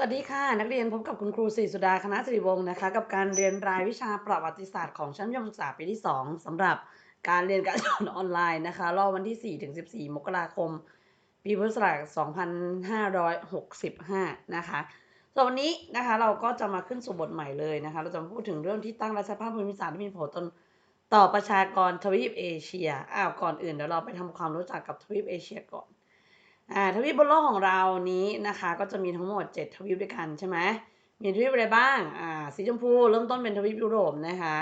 สวัสดีค่ะ นักเรียนพบกับคุณครูศรีสุดาคณะสิริวงศ์นะคะ กับการเรียนรายวิชาประวัติศาสตร์ของชั้นยมศึกษาปีที่ 2สำหรับการเรียนการสอนออนไลน์นะคะรอบวันที่ 4 ถึง 14 มกราคม ปีพุทธศักราช2565 นะคะส่วนวันนี้นะคะเราก็จะมาขึ้นสู่บทใหม่เลยนะคะ เราจะมาพูดถึงเรื่องที่ตั้งรัฐภาพภูมิศาสตร์ที่มีผลต่อต่อประชากรทวีปเอเชียอ้าวก่อนอื่นเดี๋ยวเราไปทำความรู้จักกับทวีปเอเชียก่อน อ่าทวีปบนโลกของเรานี้นะคะ ก็จะมีทั้งหมด 7 ทวีปด้วยกันใช่ไหมมีทวีปอะไรบ้างอ่าสีชมพูเริ่มต้นเป็นทวีปยุโรปนะคะ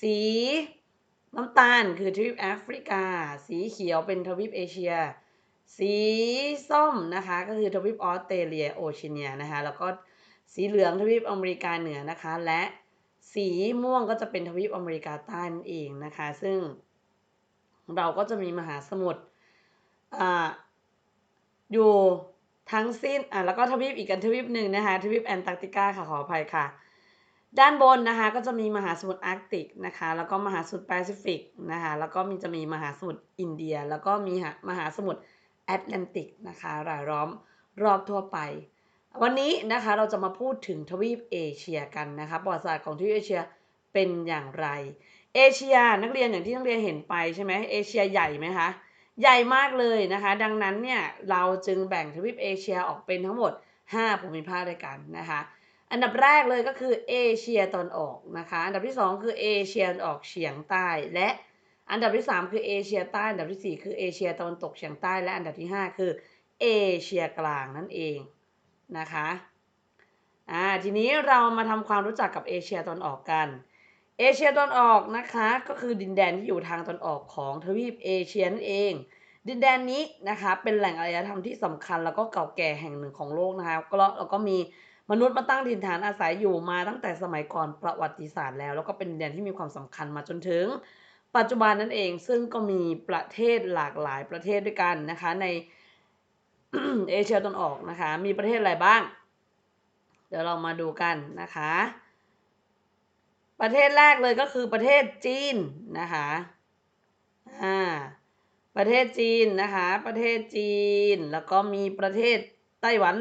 สีน้ำตาลคือทวีปแอฟริกา สีเขียวเป็นทวีปเอเชีย สีส้มนะคะก็คือทวีปออสเตรเลียโอเชียเนียนะคะ แล้วก็สีเหลืองทวีปอเมริกาเหนือนะคะ และสีม่วงก็จะเป็นทวีปอเมริกาใต้นั่นเองนะคะ ซึ่งเราก็จะมีมหาสมุทรอ่า อยู่ทั้งสิ้นอะแล้วก็ทวีปอีกกันทวีปหนึ่งนะคะทวีปแอนตาร์กติกาค่ะขออภัยค่ะ ด้านบนนะคะก็จะมีมหาสมุทรอาร์กติกนะคะแล้วก็มหาสมุทรแปซิฟิกนะคะแล้วก็มีจะมีมหาสมุทรอินเดีย แล้วก็มีมหาสมุทรแอตแลนติกนะคะรายล้อมรอบทั่วไป วันนี้นะคะเราจะมาพูดถึงทวีปเอเชียกันนะคะประวัติศาสตร์ของทวีปเอเชียเป็นอย่างไร เอเชียนักเรียนอย่างที่นักเรียนเห็นไปใช่ไหมเอเชียใหญ่ไหมคะ ใหญ่มากเลยนะคะ ดังนั้นเนี่ยเราจึงแบ่งทวีปเอเชียออกเป็นทั้งหมด 5 ภูมิภาคด้วยกันนะคะ อันดับแรกเลยก็คือเอเชียตอนออกนะคะ อันดับที่ 2 คือเอเชียตอนออกเฉียงใต้ และอันดับที่ 3 คือเอเชียใต้ อันดับที่ 4 คือเอเชียตะวันตกเฉียงใต้ และอันดับที่ 5 คือเอเชียกลางนั่นเองนะคะ อ่า ทีนี้เรามาทำความรู้จักกับเอเชียตอนออกกัน เอเชียตอนออกนะคะ ก็คือดินแดนที่อยู่ทางตอนออกของทวีปเอเชียนั่นเอง ดินแดนนี้นะคะเป็นแหล่งอารยธรรมที่สำคัญแล้วก็เก่าแก่แห่งหนึ่งของโลกนะคะก็แล้วก็มีมนุษย์มาตั้งถิ่นฐานอาศัยอยู่มาตั้งแต่สมัยก่อนประวัติศาสตร์แล้ว แล้วก็เป็นดินแดนที่มีความสำคัญมาจนถึง ปัจจุบันนั่นเอง ซึ่งก็มีประเทศหลากหลายประเทศด้วยกันนะคะในเอเชียตอนออกนะคะ มีประเทศอะไรบ้าง เดี๋ยวเรามาดูกันนะคะ ประเทศแรกเลยก็คือประเทศจีนนะคะอ่าประเทศจีนนะคะ ประเทศจีน แล้วก็มีประเทศไต้หวัน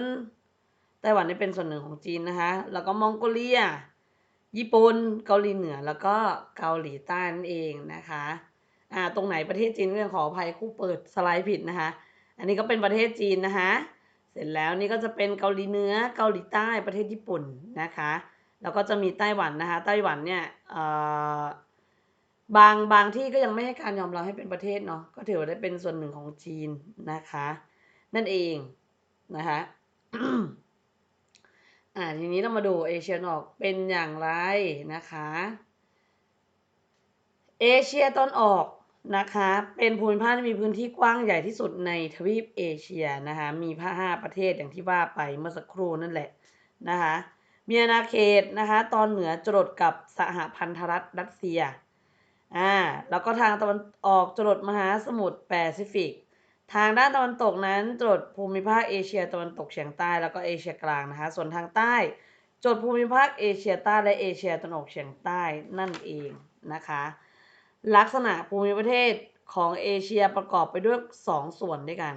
ไต้หวันนี่เป็นส่วนหนึ่งของจีนนะคะ แล้วก็มองโกเลีย ญี่ปุ่น เกาหลีเหนือ แล้วก็เกาหลีใต้นั่นเองนะคะ อ่า ตรงไหนประเทศจีนเรื่องขออภัยคู่เปิดสไลด์ผิดนะคะ อันนี้ก็เป็นประเทศจีนนะคะ เสร็จแล้วนี่ก็จะเป็นเกาหลีเหนือ เกาหลีใต้ ประเทศญี่ปุ่นนะคะ แล้วก็จะมีไต้หวันนะคะ ไต้หวันเนี่ยบางบางที่ก็ยังไม่ให้การยอมรับให้เป็นประเทศเนาะ ก็ถือว่าได้เป็นส่วนหนึ่งของจีนนะคะ นั่นเองนะคะอ่าทีนี้เรามาดูเอเชียตะวันออกเป็นอย่างไรนะคะ เอเชียตะวันออกนะคะ เป็นภูมิภาคที่มีพื้นที่กว้างใหญ่ที่สุดในทวีปเอเชียนะคะ มีผ้าห้าประเทศอย่างที่ว่าไปเมื่อสักครู่นั่นแหละนะคะ มีอาณาเขตนะคะตอนเหนือจรดกับสหพันธรัฐรัสเซียอ่าแล้วก็ทางตะวันออกจรดมหาสมุทรแปซิฟิก ทางด้านตะวันตกนั้นจรดภูมิภาคเอเชียตะวันตกเฉียงใต้แล้วก็เอเชียกลางนะคะส่วนทางใต้จดภูมิภาคเอเชียใต้และเอเชียตะวันออกเฉียงใต้นั่นเองนะคะ ลักษณะภูมิประเทศของเอเชียประกอบไปด้วย 2 ส่วนด้วยกัน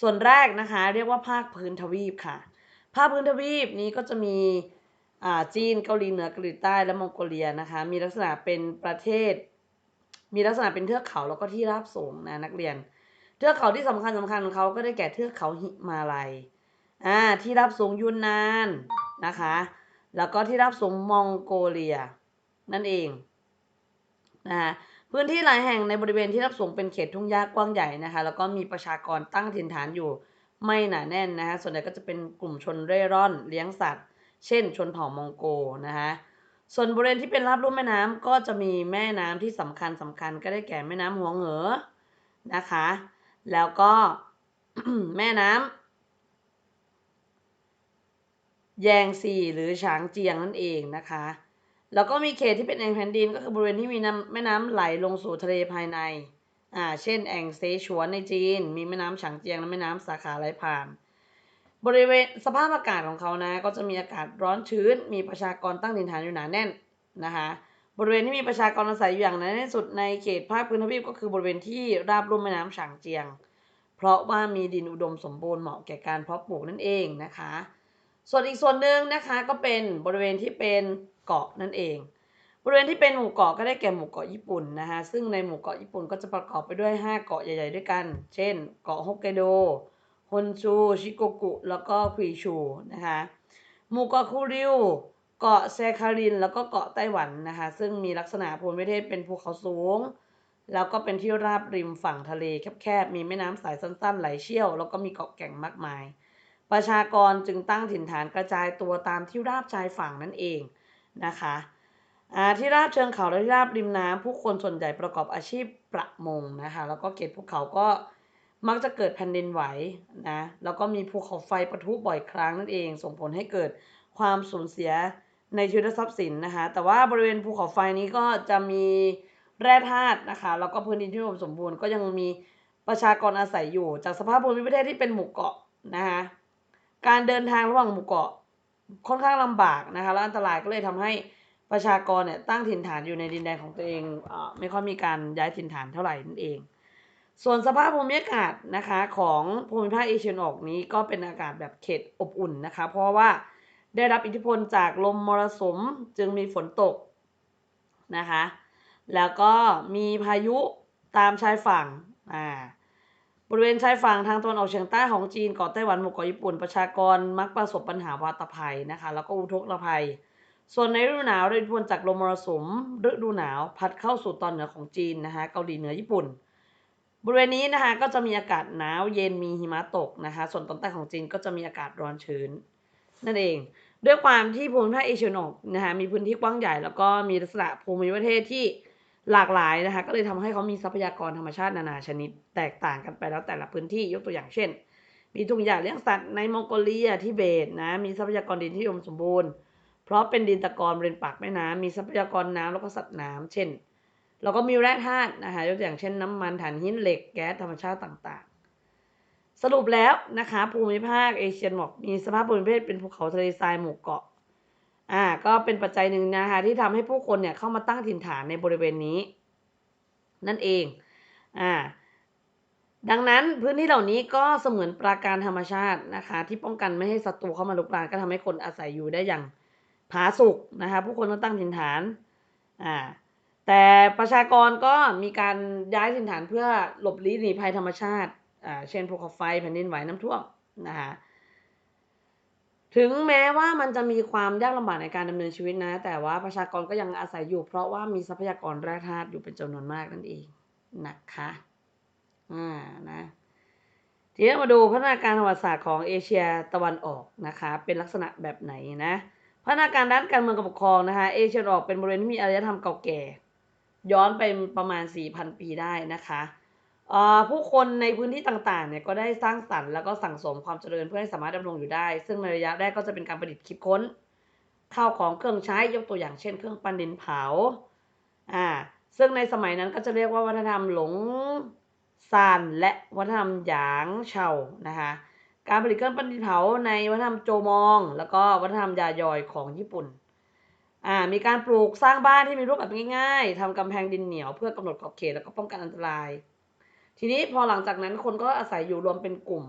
ส่วนแรกนะคะ เรียกว่าภาคพื้นทวีปค่ะ ภาคพื้นทวีปนี้ก็จะมีอ่าจีนเกาหลีเหนือเกาหลีใต้และมองโกเลียนะคะ มีลักษณะเป็นประเทศ มีลักษณะเป็นเทือกเขาแล้วก็ที่ราบสูงนะนักเรียน เทือกเขาที่สำคัญสำคัญของเขาก็ได้แก่เทือกเขาหิมาลัยอ่าที่ราบสูงยุนนานนะคะ แล้วก็ที่ราบสูงมองโกเลีย นั่นเองนะคะพื้นที่หลายแห่งในบริเวณที่รับสูงเป็นเขตทุ่งหญ้ากว้างใหญ่นะคะ แล้วก็มีประชากรตั้งถิ่นฐานอยู่ ไม่หนาแน่นนะคะส่วนใหญ่ก็จะเป็นกลุ่มชนเร่ร่อนเลี้ยงสัตว์ เช่น ชนเผ่ามองโกนะคะส่วนบริเวณที่เป็นราบลุ่มแม่น้ำก็จะมีแม่น้ำที่สำคัญสำคัญก็ได้แก่แม่น้ำหัวเหอนะคะ แล้วก็แม่น้ำแยงซีหรือฉางเจียงนั่นเองนะคะ แล้วก็มีเขตที่เป็นแอ่งแผ่นดินก็คือบริเวณที่มีน้ำแม่น้ำไหลลงสู่ทะเลภายใน อ่าเช่นแอ่งเซฉวนในจีน มีแม่น้ำฉางเจียงและแม่น้ำสาขาไหลผ่าน บริเวณสภาพอากาศของเขานะ ก็จะมีอากาศร้อนชื้น มีประชากรตั้งถิ่นฐานอยู่หนาแน่นนะคะบริเวณที่มีประชากรอาศัยอยู่อย่างหนาแน่นที่สุดในเขตภาคพื้นทวีปก็คือบริเวณที่ราบลุ่มแม่น้ำฉางเจียง เพราะว่ามีดินอุดมสมบูรณ์เหมาะแก่การเพาะปลูกนั่นเองนะคะ ส่วนอีกส่วนหนึ่งนะคะก็เป็นบริเวณที่เป็นเกาะนั่นเอง ริเวณที่เป็นหมู่เกาะก็ได้แก่หมู่เกาะญี่ปุ่นนะคะซึ่งในหมู่เกาะญี่ปุ่นก็จะประกอบไปด้วย 5 เกาะใหญ่ ๆ ด้วยกัน เช่น เกาะฮอกไกโดฮอนชู ชิโกกุ แล้วก็คุยชูนะคะหมู่เกาะคูริวเกาะแซคาริน แล้วก็เกาะไต้หวันนะคะซึ่งมีลักษณะภูมิประเทศเป็นภูเขาสูง แล้วก็เป็นที่ราบริมฝั่งทะเลแคบๆมีแม่น้ำสายสั้นๆ ไหลเชี่ยว แล้วก็มีเกาะแก่งมากมาย ประชากรจึงตั้งถิ่นฐานกระจายตัวตามที่ราบชายฝั่งนั่นเองนะคะ ที่ราบเชิงเขาและที่ราบริมน้ำผู้คนส่วนใหญ่ประกอบอาชีพประมงนะคะแล้วก็เขตภูเขาก็มักจะเกิดแผ่นดินไหวนะแล้วก็มีภูเขาไฟปะทุบ่อยครั้งนั่นเอง ส่งผลให้เกิดความสูญเสียในชีวิตและทรัพย์สินนะคะแต่ว่าบริเวณภูเขาไฟนี้ก็จะมีแร่ธาตุนะคะแล้วก็พื้นดินที่อุดมสมบูรณ์ก็ยังมีประชากรอาศัยอยู่ จากสภาพภูมิประเทศที่เป็นหมู่เกาะนะคะการเดินทางระหว่างหมู่เกาะค่อนข้างลำบากนะคะและอันตรายก็เลยทำให้ ประชากรเนี่ยตั้งถิ่นฐานอยู่ในดินแดนของตัวเองเออไม่ค่อยมีการย้ายถิ่นฐานเท่าไหร่นั่นเอง ส่วนสภาพภูมิอากาศนะคะของภูมิภาคเอเชียตะวันออกนี้ก็เป็นอากาศแบบเขตอบอุ่นนะคะ เพราะว่าได้รับอิทธิพลจากลมมรสุมจึงมีฝนตกนะคะ แล้วก็มีพายุตามชายฝั่งอ่าบริเวณชายฝั่งทางตะวันออกเฉียงใต้ของจีนเกาะไต้หวันหมู่เกาะญี่ปุ่นประชากรมักประสบปัญหาวาตภัยนะคะ แล้วก็อุทกภัย ส่วนในฤดูหนาวได้อิทธิพลจากลมมรสุมฤดูหนาวพัดเข้าสู่ตอนเหนือของจีนนะคะเกาหลีเหนือญี่ปุ่น บริเวณนี้นะคะก็จะมีอากาศหนาวเย็นมีหิมะตกนะคะส่วนตอนใต้ของจีนก็จะมีอากาศร้อนชื้น นั่นเอง ด้วยความที่ภูมิภาคเอเชียตนออกนะคะมีพื้นที่กว้างใหญ่แล้วก็มีลักษณะภูมิประเทศที่หลากหลายนะคะก็เลยทำให้เขามีทรัพยากรธรรมชาตินานาชนิด แตกต่างกันไปแล้วแต่ละพื้นที่ยกตัวอย่างเช่น มีทุ่งหญ้าเลี้ยงสัตว์ในมองโกเลียทิเบตนะมีทรัพยากรดินที่อุดมสมบูรณ์ เพราะเป็นดินตะกอนบริเวณปากแม่น้ำมีทรัพยากรน้ำแล้วก็สัตว์น้ำเช่นแล้วก็มีแร่ธาตุนะคะยกตัวอย่างเช่นน้ำมันถ่านหินเหล็กแก๊สธรรมชาติต่างๆ สรุปแล้วนะคะภูมิภาคเอเชียตะวันอกมีสภาพภูมิประเทศเป็นภูเขาทะเลทรายหมู่เกาะอ่าก็เป็นปัจจัยหนึ่งนะคะที่ทำให้ผู้คนเนี่ยเข้ามาตั้งถิ่นฐานในบริเวณนี้ นั่นเองอ่าดังนั้นพื้นที่เหล่านี้ก็เสมือนปราการธรรมชาตินะคะ ที่ป้องกันไม่ให้ศัตรูเข้ามาลุกรานก็ทำให้คนอาศัยอยู่ได้อย่าง ผาสุกนะคะผู้คนต้องตั้งถิ่นฐานอ่าแต่ประชากรก็มีการย้ายถิ่นฐานเพื่อหลบลี้หนีภัยธรรมชาติอ่าเช่นภูเขาไฟแผ่นดินไหวน้ำท่วมนะคะถึงแม้ว่ามันจะมีความยากลำบากในการดำเนินชีวิตนะ แต่ว่าประชากรก็ยังอาศัยอยู่ เพราะว่ามีทรัพยากรแร่ธาตุอยู่เป็นจำนวนมากนั่นเองนะคะอ่านะทีนี้มาดูพัฒนาการประวัติศาสตร์ของเอเชียตะวันออกนะคะ เป็นลักษณะแบบไหนนะ พัฒนาการด้านการเมืองกับปกครองนะคะ เอเชียตะวันออกเป็นบริเวณที่มีอารยธรรมเก่าแก่ ย้อนไปประมาณ 4,000 ปีได้นะคะผู้คนในพื้นที่ต่างๆเนี่ยก็ได้สร้างสรรค์แล้วก็สั่งสมความเจริญเพื่อให้สามารถดำรงอยู่ได้ ซึ่งในระยะแรกก็จะเป็นการประดิษฐ์คิดค้นข้าวของเครื่องใช้ยกตัวอย่างเช่น เครื่องปั้นดินเผาอ่าซึ่งในสมัยนั้นก็จะเรียกว่าวัฒนธรรมหลงซานและวัฒนธรรมหยางเฉานะคะ การผลิตเครื่องปั้นดินเผาในวัฒนธรรมโจมอง แล้วก็วัฒนธรรมยายอยของญี่ปุ่น อ่า มีการปลูกสร้างบ้านที่มีรูปแบบง่ายๆทำกำแพงดินเหนียวเพื่อกำหนดขอบเขตแล้วก็ป้องกันอันตราย ทีนี้พอหลังจากนั้นคนก็อาศัยอยู่รวมเป็นกลุ่ม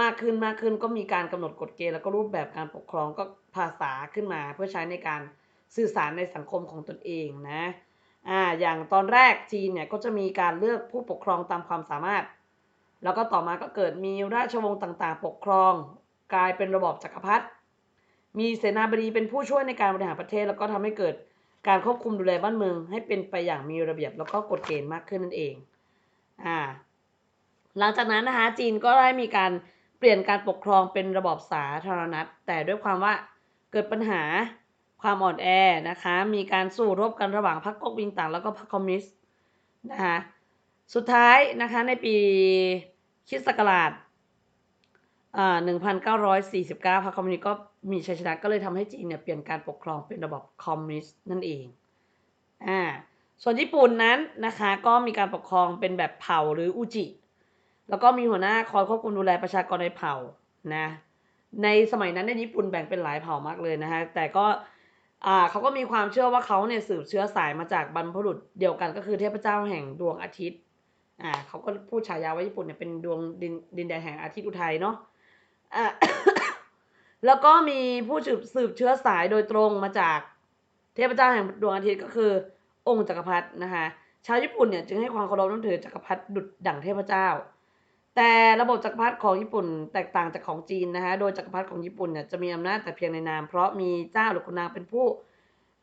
มากขึ้นมากขึ้นก็มีการกำหนดกฎเกณฑ์แล้วก็รูปแบบการปกครองก็ภาษาขึ้นมา เพื่อใช้ในการสื่อสารในสังคมของตนเองนะ อ่า อย่างตอนแรกจีนเนี่ยก็จะมีการเลือกผู้ปกครองตามความสามารถ แล้วก็ต่อมาก็เกิดมีราชวงศ์ต่างๆ ปกครอง กลายเป็นระบอบจักรพรรดิมีเสนาบดีเป็นผู้ช่วยในการบริหารประเทศ แล้วก็ทำให้เกิดการควบคุมดูแลบ้านเมือง ให้เป็นไปอย่างมีระเบียบแล้วก็กฎเกณฑ์มากขึ้นนั่นเองอ่าหลังจากนั้นนะคะจีนก็ได้มีการเปลี่ยนการปกครองเป็นระบอบสาธารณรัฐแต่ด้วยความว่าเกิดปัญหาความอ่อนแอนะคะ มีการสู้รบกันระหว่างพรรคก๊กมินตั๋งแล้วก็พรรคคอมมิวนิสต์นะคะ สุดท้ายนะคะในปีคริสต์ศักราชอ่า1949พรรคคอมมิวนิสต์ก็มีชัยชนะก็เลยทำให้จีนเนี่ยเปลี่ยนการปกครองเป็นระบบคอมมิวนิสต์นั่นเอง อ่า ส่วนญี่ปุ่นนั้นนะคะก็มีการปกครองเป็นแบบเผ่าหรืออุจิ แล้วก็มีหัวหน้าคอยควบคุมดูแลประชากรในเผ่านะ ในสมัยนั้นในญี่ปุ่นแบ่งเป็นหลายเผ่ามากเลยนะคะแต่ก็อ่าเขาก็มีความเชื่อว่าเขาเนี่ยสืบเชื้อสายมาจากบรรพบุรุษเดียวกันก็คือเทพเจ้าแห่งดวงอาทิตย์ อ่าเขาก็พูดฉายาว่าญี่ปุ่นเนี่ยเป็นดวงดินดินแดนแห่งอาทิตย์อุทัยเนาะอ่าแล้วก็มีผู้สืบสืบเชื้อสายโดยตรงมาจากเทพเจ้าแห่งดวงอาทิตย์ก็คือ องค์จักรพรรดินะคะชาวญี่ปุ่นเนี่ยจึงให้ความเคารพนับถือจักรพรรดิดุจดั่งเทพเจ้า แต่ระบบจักรพรรดิของญี่ปุ่นแตกต่างจากของจีนนะคะโดยจักรพรรดิของญี่ปุ่นเนี่ยจะมีอำนาจแต่เพียงในนาม เพราะมีเจ้าหรือขุนนางเป็นผู้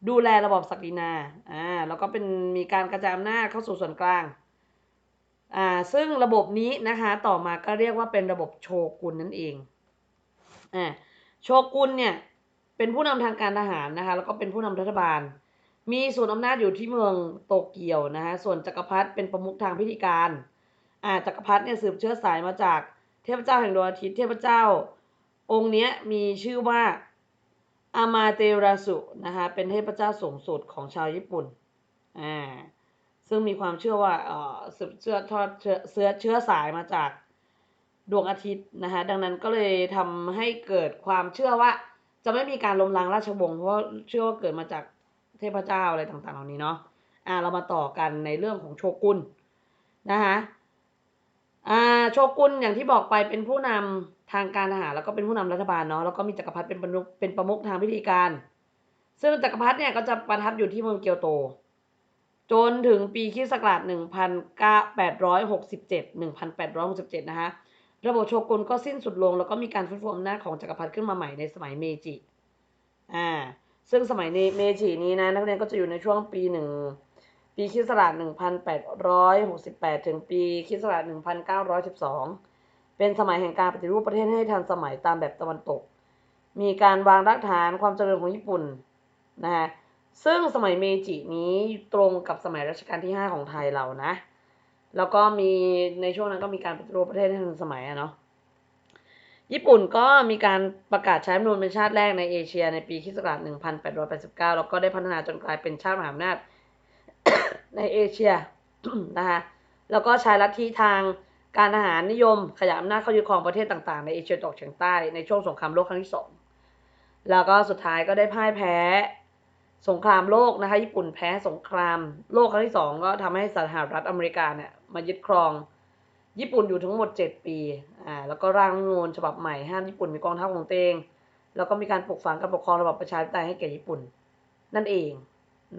ดูแลระบบศักดินาอ่าแล้วก็เป็นมีการกระจายอำนาจเข้าสู่ส่วนกลาง อ่าซึ่งระบบนี้นะคะต่อมาก็เรียกว่าเป็นระบบโชกุนนั่นเองอ่าโชกุนเนี่ยเป็นผู้นำทางการทหารนะคะแล้วก็เป็นผู้นำรัฐบาล มีส่วนอำนาจอยู่ที่เมืองโตเกียวนะคะส่วนจักรพรรดิเป็นประมุขทางพิธีการอ่าจักรพรรดิเนี่ยสืบเชื้อสายมาจากเทพเจ้าแห่งดวงอาทิตย์เทพเจ้า องค์นี้มีชื่อว่าอามาเตราสุนะคะเป็นเทพเจ้าสูงสุดของชาวญี่ปุ่นอ่า ซึ่งมีความเชื่อว่าเอ่อสืบเชื้อทอดเชื้อเชื้อสายมาจากดวงอาทิตย์นะคะดังนั้นก็เลยทำให้เกิดความเชื่อว่า จะไม่มีการล้มล้างราชวงศ์เพราะเชื่อว่าเกิดมาจากเทพเจ้าอะไรต่างๆ เหล่านี้เนาะอ่าเรามาต่อกันในเรื่องของโชกุนนะคะอ่าโชกุนอย่างที่บอกไปเป็นผู้นำทางการทหารแล้วก็เป็นผู้นำรัฐบาลเนาะแล้วก็มีจักรพรรดิเป็นประมุขเป็นประมุขทางพิธีการ ซึ่งจักรพรรดิเนี่ยก็จะประทับอยู่ที่เมืองเกียวโต จนถึงปีคริสต์ศักราช1867 1867 นะคะระบบโชกุนก็สิ้นสุดลง แล้วก็มีการฟื้นฟูอำนาจของจักรพรรดิขึ้นมาใหม่ในสมัยเมจิ อ่า ซึ่งสมัยในเมจินี้นะนักเรียนก็จะอยู่ในช่วงปีหนึ่งปีคริสต์ศักราช1868 ถึงปีคริสต์ศักราช1912 เป็นสมัยแห่งการปฏิรูปประเทศให้ทันสมัยตามแบบตะวันตก มีการวางรากฐานความเจริญของญี่ปุ่นนะฮะ ซึ่งสมัยเมจินี้ตรงกับสมัยรัชกาลที่ 5 ของไทยเรานะ แล้วก็มีในช่วงนั้นก็มีการปฏิรูปประเทศให้ทันสมัยอะเนาะญี่ปุ่นก็มีการประกาศใช้รัฐธรรมนูญเป็นชาติแรกในเอเชียในปีคศ1889 แล้วก็ได้พัฒนาจนกลายเป็นชาติมหาอำนาจในเอเชียนะคะแล้วก็ใช้ลัทธิทางการทหารนิยมขยายอำนาจเข้ายึดครองประเทศต่างๆ ในเอเชียตะวันออกเฉียงใต้ในช่วงสงครามโลกครั้งที่สองแล้วก็สุดท้ายก็ได้พ่ายแพ้ สงครามโลกนะคะญี่ปุ่นแพ้สงคราม โลกครั้งที่สองก็ทำให้สหรัฐอเมริกาเนี่ยมายึดครอง ญี่ปุ่นอยู่ทั้งหมด 7 ปีอ่าแล้วก็ร่างรัฐมนูญฉบับใหม่ห้ามญี่ปุ่นมีกองทัพของตัวเองแล้วก็มีการปกฝังการปกครองระบอบประชาธิปไตยให้แก่ญี่ปุ่น นั่นเอง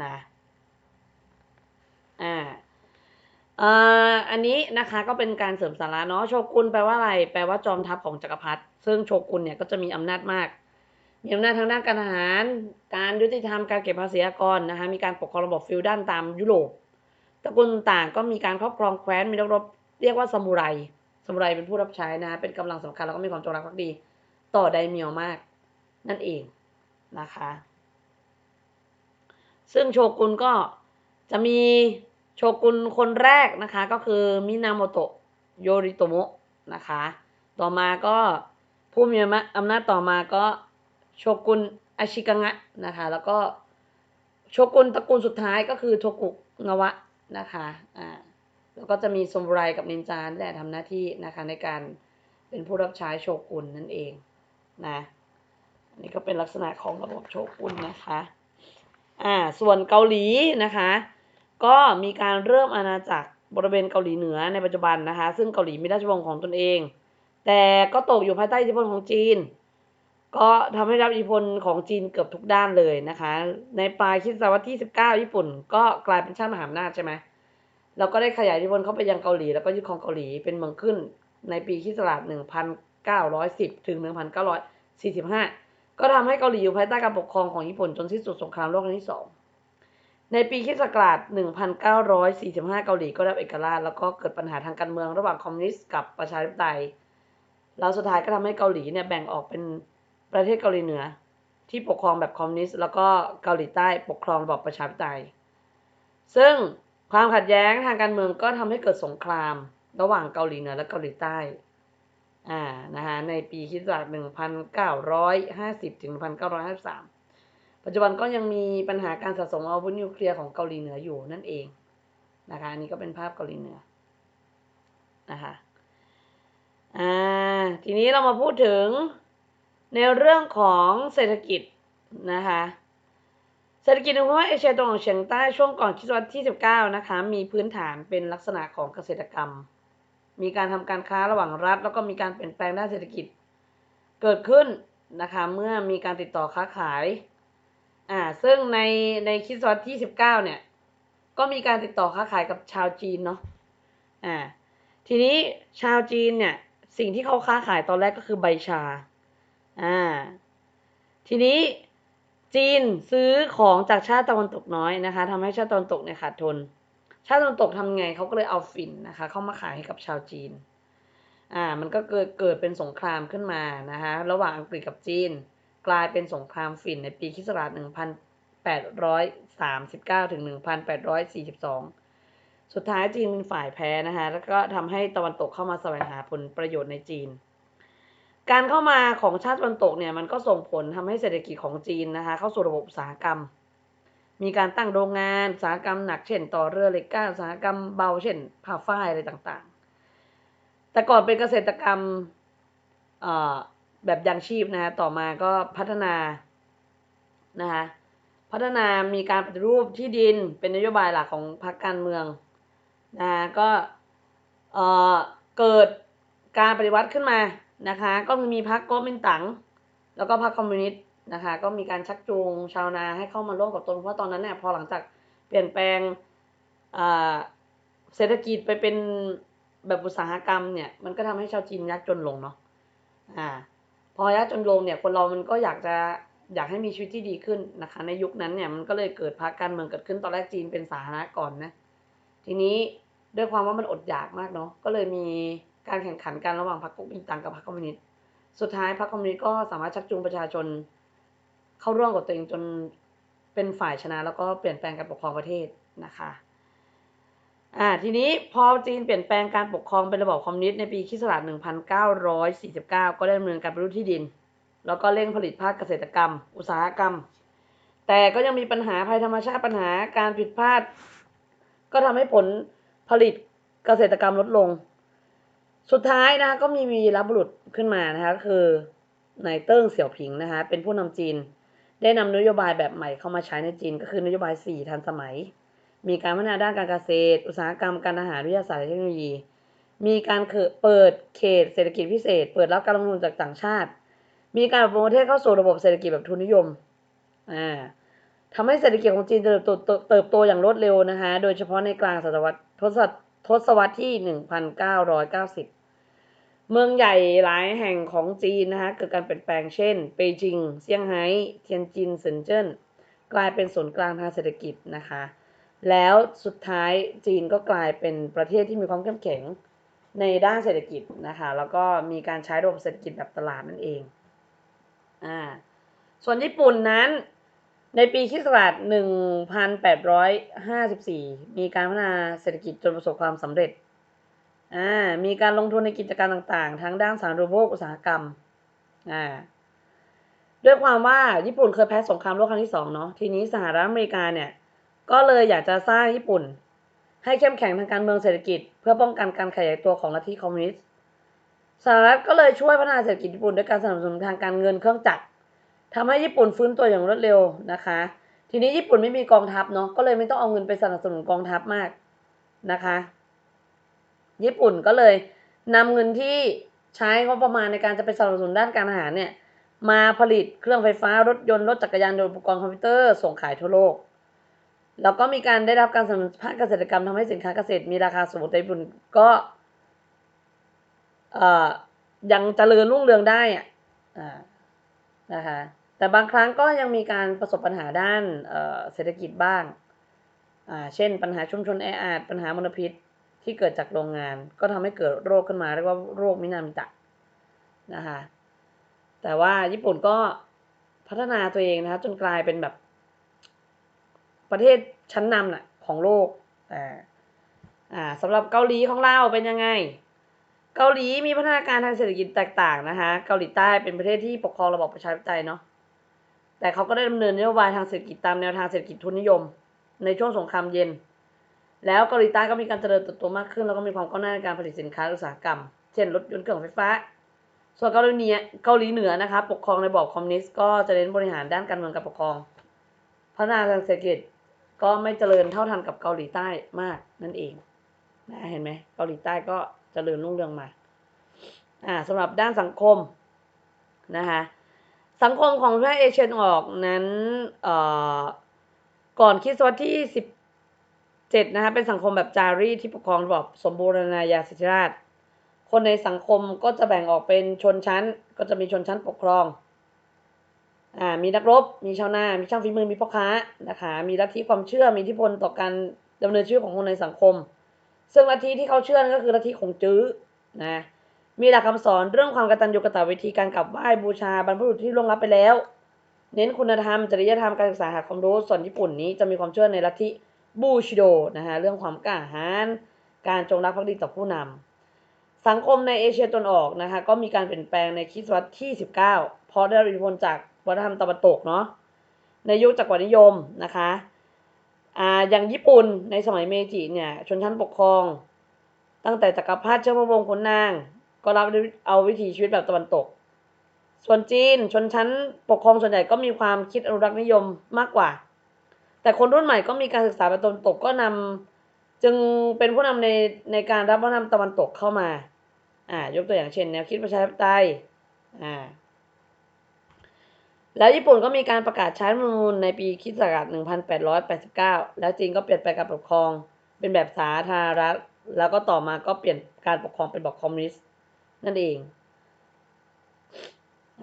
นะอ่าอ่ออันนี้นะคะก็เป็นการเสริมสาระเนาะโชกุนแปลว่าอะไร แปลว่าจอมทัพของจักรพรรดิซึ่งโชกุนเนี่ยก็จะมีอำนาจมาก มีอำนาจทางด้านการทหาร การยุติธรรม การเก็บภาษีอากรนะคะ มีการปกครองระบบฟิวดัลตามยุโรป ตระกูลต่างก็มีการครอบครองแคว้น มีนักรบเรียกว่าซามูไร ซามูไรเป็นผู้รับใช้นะ เป็นกำลังสำคัญแล้วก็มีความจงรักภักดี ต่อไดเมียวมาก นั่นเองนะคะ ซึ่งโชกุนก็จะมีโชกุนคนแรกนะคะ ก็คือมินาโมโตะโยริโตโมะนะคะ ต่อมาก็ผู้มีอำนาจต่อมาก็ โชกุนอาชิกังะนะคะ แล้วก็โชกุนตระกูลสุดท้ายก็คือโทกุงวะนะคะอ่าแล้วก็จะมีซมไรกับนินจานแหละทำหน้าที่นะคะในการเป็นผู้รับใช้โชกุนนั่นเองนะอันนี้ก็เป็นลักษณะของระบบโชกุนนะคะอ่าส่วนเกาหลีนะคะ ก็มีการเริ่มอาณาจักรบริเวณเกาหลีเหนือในปัจจุบันนะคะ ซึ่งเกาหลีมีราชวงศ์ของตนเอง แต่ก็ตกอยู่ภายใต้อิทธิพลของจีน ก็ทำให้รับอิทธิพลของจีนเกือบทุกด้านเลยนะคะ ในปลายคริสตศตวรรษที่ 19 ญี่ปุ่น ก็กลายเป็นชาติมหาอำนาจใช่ไหมแล้วก็ได้ขยายอิทธิพลเข้าไปยังเกาหลี แล้วก็ยึดครองเกาหลีเป็นเมืองขึ้น ในปีคริสตศักราช1910 ถึง 1945 ก็ทำให้เกาหลีอยู่ภายใต้การปกครองของญี่ปุ่นจนสิ้นสุดสงครามโลกครั้งที่สองในปีคริสตศักราช1945 เกาหลีก็ได้เอกราช แล้วก็เกิดปัญหาทางการเมืองระหว่างคอมมิวนิสต์กับประชาธิปไตยแล้วสุดท้ายก็ทำให้เกาหลีเนี่ยแบ่งออกเป็น ประเทศเกาหลีเหนือ ที่ปกครองแบบคอมมิวนิสต์แล้วก็เกาหลีใต้ปกครองระบอบประชาธิปไตย ซึ่งความขัดแย้งทางการเมืองก็ทำให้เกิดสงคราม ระหว่างเกาหลีเหนือและเกาหลีใต้ อ่า นะคะในปีคริสตศักราช1950ถึง1953ปัจจุบันก็ยังมีปัญหาการสะสมอาวุธนิวเคลียร์ของเกาหลีเหนืออยู่นั่นเองนะคะอันนี้ก็เป็นภาพเกาหลีเหนือนะคะอ่าทีนี้เรามาพูดถึง ในเรื่องของเศรษฐกิจนะคะเศรษฐกิจในภูมิภาคเอเชียตะวันออกเฉียงใต้ช่วงก่อนคริสตศตวรรษที่ 19 นะคะ มีพื้นฐานเป็นลักษณะของเกษตรกรรม มีการทำการค้าระหว่างรัฐ แล้วก็มีการเปลี่ยนแปลงด้านเศรษฐกิจ เกิดขึ้นนะคะเมื่อมีการติดต่อค้าขายอ่าซึ่งในในคริดศตวรรษที่สิบเก้าเนี่ย ก็มีการติดต่อค้าขายกับชาวจีนเนาะอ่าทีนี้ชาวจีนเนี่ยสิ่งที่เขาค้าขายตอนแรกก็คือใบชา อ่า ทีนี้จีนซื้อของจากชาติตะวันตกน้อยนะคะทำให้ชาติตะวันตกเนี่ยขาดทุน ชาติตะวันตกทำไงเขาก็เลยเอาฝิ่นนะคะ เข้ามาขายให้กับชาวจีน อ่า มันก็เกิดเกิดเป็นสงครามขึ้นมานะคะ ระหว่างอังกฤษกับจีน กลายเป็นสงครามฝิ่นในปีคศ1839ถึง1842 สุดท้ายจีนเป็นฝ่ายแพ้นะคะ แล้วก็ทำให้ตะวันตกเข้ามาแสวงหาผลประโยชน์ในจีน การเข้ามาของชาติตะวันตกเนี่ยมันก็ส่งผลทำให้เศรษฐกิจของจีนนะคะเข้าสู่ระบบอุตสาหกรรม มีการตั้งโรงงานอุตสาหกรรมหนักเช่น ต่อเรือเหล็กก้าอุตสาหกรรมเบาเช่นผ้าฝ้ายอะไรต่างๆ แต่ก่อนเป็นเกษตรกรรมแบบยังชีพนะคะต่อมาก็พัฒนานะคะพัฒนามีการปฏิรูปที่ดินเป็นนโยบายหลักของพรรคการเมืองนะคะก็เกิดการปฏิวัติขึ้นมา นะคะ ก็มีพรรคโกมินตั๋งแล้วก็พรรคคอมมิวนิสต์นะคะ ก็มีการชักจูงชาวนาให้เข้ามาร่วมกับตนเพราะตอนนั้นเนี่ยพอหลังจากเปลี่ยนแปลงเศรษฐกิจไปเป็นแบบอุตสาหกรรมเนี่ยมันก็ทำให้ชาวจีนยากจนลงเนาะอ่า พอยากจนลงเนี่ยคนเรามันก็อยากจะอยากให้มีชีวิตที่ดีขึ้นนะคะ ในยุคนั้นเนี่ยมันก็เลยเกิดพรรคการเมืองเกิดขึ้นตอนแรกจีนเป็นสาธารณะก่อนนะ ทีนี้ด้วยความว่ามันอดอยากมากเนาะก็เลยมี การแข่งขันกันระหว่างพรรคก๊กมินตั๋งกับพรรคคอมมิวนิสต์สุดท้ายพรรคคอมมิวนิสต์ก็สามารถชักจูงประชาชน เข้าร่วมกับตัวเองจนเป็นฝ่ายชนะ แล้วก็เปลี่ยนแปลงการปกครองประเทศนะคะอ่าทีนี้พอจีนเปลี่ยนแปลงการปกครองเป็นระบอบคอมมิวนิสต์ในปีคศ1949 ก็ได้ดำเนินการปฏิรูปที่ดิน แล้วก็เร่งผลิตภาคเกษตรกรรม อุตสาหกรรม แต่ก็ยังมีปัญหาภัยธรรมชาติปัญหาการผิดพลาด ก็ทำให้ผลผลิตเกษตรกรรมลดลง สุดท้ายนะคะก็มีวีรบุรุษขึ้นมานะคะคือนายเติ้งเสี่ยวผิงนะคะเป็นผู้นำจีน ได้นำนโยบายแบบใหม่เข้ามาใช้ในจีน ก็คือนโยบาย 4 ทันสมัย มีการพัฒนาด้านการเกษตร อุตสาหกรรมการอาหารวิทยาศาสตร์และเทคโนโลยี มีการเปิดเขตเศรษฐกิจพิเศษ เปิดรับการลงทุนจากต่างชาติ มีการปรับปรุงประเทศเข้าสู่ระบบเศรษฐกิจแบบทุนนิยมอ่าทำให้เศรษฐกิจของจีนเติบโตเติบโตอย่างรวดเร็วนะคะ โดยเฉพาะในกลางศตวรรษทศทศวรรษที่ 1990 เมืองใหญ่หลายแห่งของจีนนะคะเกิดการเปลี่ยนแปลงเช่น เปจิง เซี่ยงไฮ้เทียนจินเซินเจิ้นกลายเป็นศูนย์กลางทางเศรษฐกิจนะคะ แล้วสุดท้ายจีนก็กลายเป็นประเทศที่มีความเข้มแข็งในด้านเศรษฐกิจนะคะ แล้วก็มีการใช้ระบบเศรษฐกิจแบบตลาดนั่นเองอ่าส่วนญี่ปุ่นนั้นในปีคศ1854 มีการพัฒนาเศรษฐกิจจนประสบความสำเร็จ อ่ามีการลงทุนในกิจการต่างๆ ทั้งด้านสาธารณูปโภคอุตสาหกรรมอ่าด้วยความว่าญี่ปุ่นเคยแพ้สงครามโลกครั้งที่สองเนาะทีนี้สหรัฐอเมริกาเนี่ย ก็เลยอยากจะสร้างญี่ปุ่น ให้เข้มแข็งทางการเมืองเศรษฐกิจ เพื่อป้องกันการขยายตัวของลัทธิคอมมิวนิสต์สหรัฐก็เลยช่วยพัฒนาเศรษฐกิจญี่ปุ่นด้วยการสนับสนุนทางการเงินเครื่องจักรทำให้ญี่ปุ่นฟื้นตัวอย่างรวดเร็วนะคะ ทีนี้ญี่ปุ่นไม่มีกองทัพเนาะก็เลยไม่ต้องเอาเงินไปสนับสนุนกองทัพมากนะคะ ญี่ปุ่นก็เลยนำเงินที่ใช้งบประมาณในการจะไปสนับสนุนด้านการอาหารเนี่ยมาผลิตเครื่องไฟฟ้ารถยนต์รถจักรยานยนต์อุปกรณ์คอมพิวเตอร์ส่งขายทั่วโลก แล้วก็มีการได้รับการสนับสนุนภาคเกษตรกรรมทำให้สินค้าเกษตรมีราคาสูงแต่ญี่ปุ่นก็เอ่อยังเจริญรุ่งเรืองได้อะอ่านะคะแต่บางครั้งก็ยังมีการประสบปัญหาด้านเศรษฐกิจบ้างอ่าเช่นปัญหาชุมชนแออัดปัญหามลพิษ ที่เกิดจากโรงงาน ก็ทำให้เกิดโรคขึ้นมาเรียกว่าโรคมินามิตะนะคะแต่ว่าญี่ปุ่นก็พัฒนาตัวเองนะคะจนกลายเป็นแบบ ประเทศชั้นนำน่ะของโลกอ่าอ่สำหรับเกาหลีของเราเป็นยังไง เกาหลีมีพัฒนาการทางเศรษฐกิจแตกต่างนะคะเกาหลีใต้เป็นประเทศที่ปกครองระบอบประชาธิปไตยเนาะแต่เขาก็ได้ดำเนินนโยบายทางเศรษฐกิจตามแนวทางเศรษฐกิจทุนนิยม ในช่วงสงครามเย็น แล้วเกาหลีใต้ก็มีการเจริญเติบโตมากขึ้น แล้วก็มีความก้าวหน้าในการผลิตสินค้าอุตสาหกรรม เช่นรถยนต์เครื่องไฟฟ้า ส่วนเกาหลีเหนือเกาหลีเหนือนะคะปกครองในระบอบคอมมิวนิสต์ก็จะเน้นบริหารด้านการเมืองการปกครอง พัฒนาทางเศรษฐกิจก็ไม่เจริญเท่าทันกับเกาหลีใต้มากนั่นเองนะเห็นไหมเกาหลีใต้ก็เจริญรุ่งเรืองมาอ่าสำหรับด้านสังคมนะคะสังคมของประเทศเอเชียตะวันออกนั้นก่อนคริสตวรรษที่สิบ เจ็ดนะคะเป็นสังคมแบบจารีที่ปกครองระบอบสมบูรณาญาสิทธิราช คนในสังคมก็จะแบ่งออกเป็นชนชั้น ก็จะมีชนชั้นปกครองอ่ามีนักรบ มีชาวนา มีช่างฝีมือ มีพ่อค้านะคะ มีลัทธิความเชื่อ มีอิทธิพลต่อการดำเนินชีวิตของคนในสังคม ซึ่งลัทธิที่เขาเชื่อก็คือลัทธิของจื้อนะ มีหลักคำสอนเรื่องความกตัญญูกตเวทีการกลับไหว้บูชาบรรพบุรุษที่ล่วงลับไปแล้ว เน้นคุณธรรม จริยธรรม การศึกษาหาความรู้ ส่วนญี่ปุ่นนี้จะมีความเชื่อในลัทธิ บูชิโดนะคะเรื่องความกล้าหาญการจงรักภักดีต่อผู้นำสังคมในเอเชียตะวันออกนะคะก็มีการเปลี่ยนแปลงในคริสตวรรษที่ 19 เพราะได้รับอิทธิพลจากวัฒนธรรมตะวันตกเนาะในยุคจักรวรรดินิยมนะคะอ่าอย่างญี่ปุ่นในสมัยเมจิเนี่ยชนชั้นปกครอง ตั้งแต่จักรพรรดิเจ้าพระวงศ์ขุนนาง ก็รับเอาวิถีชีวิตแบบตะวันตก ส่วนจีนชนชั้นปกครองส่วนใหญ่ก็มีความคิดอนุรักษ์นิยมมากกว่า แต่คนรุ่นใหม่ก็มีการศึกษาแบบตะวันตกก็นำจึงเป็นผู้นำในในการรับวัฒนธรรมตะวันตกเข้ามาอ่ายกตัวอย่างเช่น แนวคิดประชาธิปไตยอ่าแล้วญี่ปุ่นก็มีการประกาศใช้รัฐธรรมนูญในปีคิสตศักราช1889 แล้วจีนก็เปลี่ยนแปการปกครอง เป็นแบบสาธารณรัฐ แล้วก็ต่อมาก็เปลี่ยนการปกครองเป็นแบบคอมมิวนิสต์นั่นเอง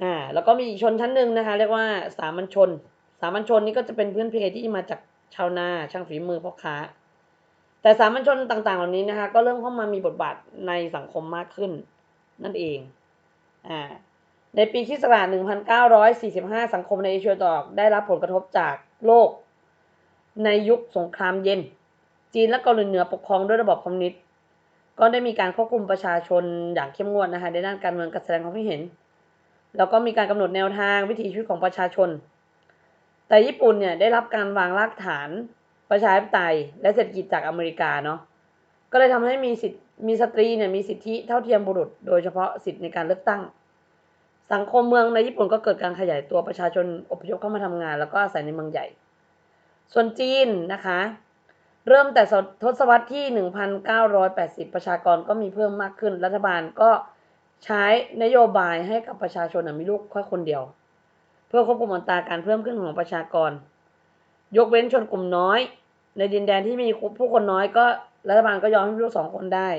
อ่า แล้วก็มีอีกชนชั้นหนึ่งนะคะ เรียกว่าสามัญชนามัญชนนี่ก็จะเป็นพื้นเพที่มาจากชาวนาช่างฝีมือพ่อค้า แต่สามัญชนต่างๆ เหล่านี้นะคะ ก็เริ่มเข้ามามีบทบาทในสังคมมากขึ้น นั่นเองอ่าในปีคศ1945 สังคมในเอเชียตะวันออกได้รับผลกระทบจากโลก ในยุคสงครามเย็น จีนและเกาหลีเหนือปกครองด้วยระบบคอมมิวนิสต์ก็ได้มีการควบคุมประชาชนอย่างเข้มงวดนะคะในด้านการเมืองการแสดงความคิดเห็น แล้วก็มีการกำหนดแนวทางวิถีชีวิตของประชาชน แต่ญี่ปุ่นเนี่ยได้รับการวางรากฐานประชาธิปไตย และเศรษฐกิจจากอเมริกาเนาะก็เลยทำให้มีสิทธิมีสตรีเนี่ยมีสิทธิเท่าเทียมบุรุษ โดยเฉพาะสิทธิในการเลือกตั้ง สังคมเมืองในญี่ปุ่นก็เกิดการขยายตัวประชาชนอพยพเข้ามาทำงาน แล้วก็อาศัยในเมืองใหญ่ ส่วนจีนนะคะ เริ่มแต่ทศวรรษที่ 1980 ประชากรก็มีเพิ่มมากขึ้น รัฐบาลก็ใช้นโยบายให้กับประชาชนมีลูกแค่คนเดียว พื่อควบคุมอัตราการเพิ่มขึ้นของประชากร ยกเว้นชนกลุ่มน้อย ในดินแดนที่มีผู้คนน้อยก็รัฐบาลก็ยอมให้มีลูกสองคนได้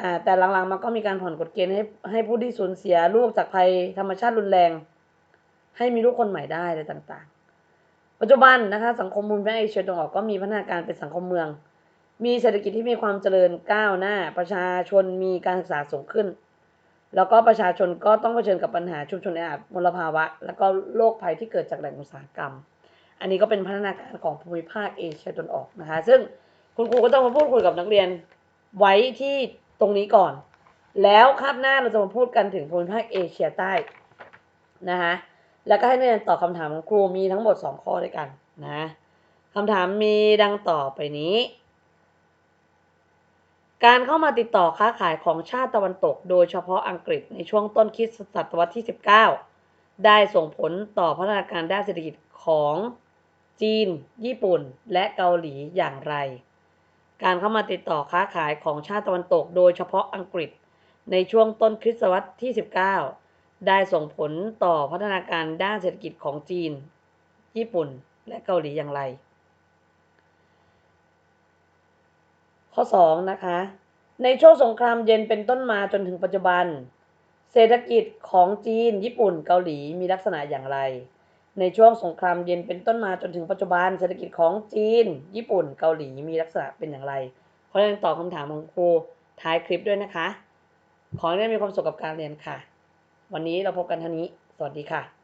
อ่าแต่หลังๆมันก็มีการผ่อนกฎเกณฑ์ให้ให้ผู้ที่สูญเสียลูกจากภัยธรรมชาติรุนแรง ให้มีลูกคนใหม่ได้อะไรต่างๆ ปัจจุบันนะคะสังคมมุมแม่เอเชียตะวันออกก็มีพัฒนาการเป็นสังคมเมือง มีเศรษฐกิจที่มีความเจริญก้าวหน้า ประชาชนมีการศึกษาสูงขึ้น แล้วก็ประชาชนก็ต้องเผชิญกับปัญหาชุมชนแออัดมลภาวะ แล้วก็โรคภัยที่เกิดจากแหล่งอุตสาหกรรม อันนี้ก็เป็นพัฒนาการของภูมิภาคเอเชียตะวันออกนะคะ ซึ่งคุณครูก็ต้องมาพูดคุยกับนักเรียนไว้ที่ตรงนี้ก่อน แล้วคาบหน้าเราจะมาพูดกันถึงภูมิภาคเอเชียใต้นะคะแล้วก็ให้นักเรียนตอบคำถามของครูมีทั้งหมด 2 ข้อด้วยกันนะคำถามมีดังต่อไปนี้ การเข้ามาติดต่อค้าขายของชาติตะวันตก โดยเฉพาะอังกฤษในช่วงต้นคริสตศตวรรษที่ 19 ได้ส่งผลต่อพัฒนาการด้านเศรษฐกิจของจีน ญี่ปุ่น และเกาหลีอย่างไร การเข้ามาติดต่อค้าขายของชาติตะวันตก โดยเฉพาะอังกฤษ ในช่วงต้นคริสตศตวรรษที่ 19 ได้ส่งผลต่อพัฒนาการด้านเศรษฐกิจของจีน ญี่ปุ่น และเกาหลีอย่างไร ข้อ 2 นะคะ ในช่วงสงครามเย็นเป็นต้นมาจนถึงปัจจุบัน เศรษฐกิจของจีน ญี่ปุ่น เกาหลีมีลักษณะอย่างไร ในช่วงสงครามเย็นเป็นต้นมาจนถึงปัจจุบัน เศรษฐกิจของจีน ญี่ปุ่น เกาหลีมีลักษณะเป็นอย่างไร ขอเรียนตอบคำถามของครูท้ายคลิปด้วยนะคะ ขอให้ได้มีความสุขกับการเรียนค่ะ วันนี้เราพบกันเท่านี้ สวัสดีค่ะ